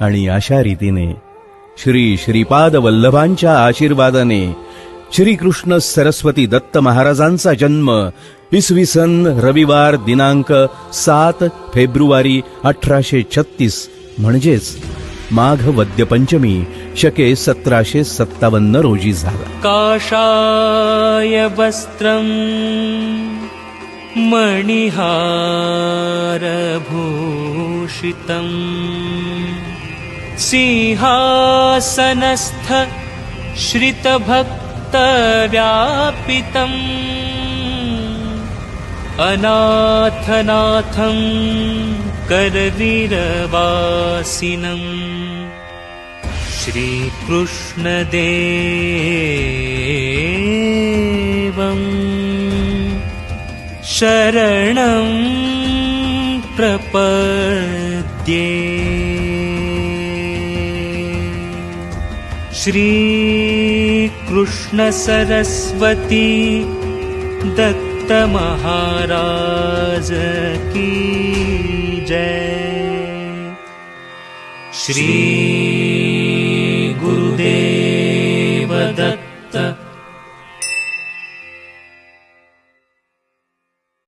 आणि अशा रीतीने श्री श्रीपाद वल्लभांच्या आशीर्वादाने श्रीकृष्ण सरस्वती दत्त महाराजांचा जन्म इसवी सन रविवार दिनांक सात फेब्रुवारी अठराशे छत्तीस म्हणजेच माघ वद्य पंचमी शके सतराशे सत्तावन्न रोजी झाला. काषाय वस्त्रम् मणिहारभूषितम्. सिंहासनस्थ श्रितभक्तव्यापितम्। अनाथनाथं करवीरवासिनम् श्रीकृष्णदेवम् शरणं प्रपद्ये श्रीकृष्णसरस्वती दत्त महाराजकी जय। श्री गुरुदेव दत्त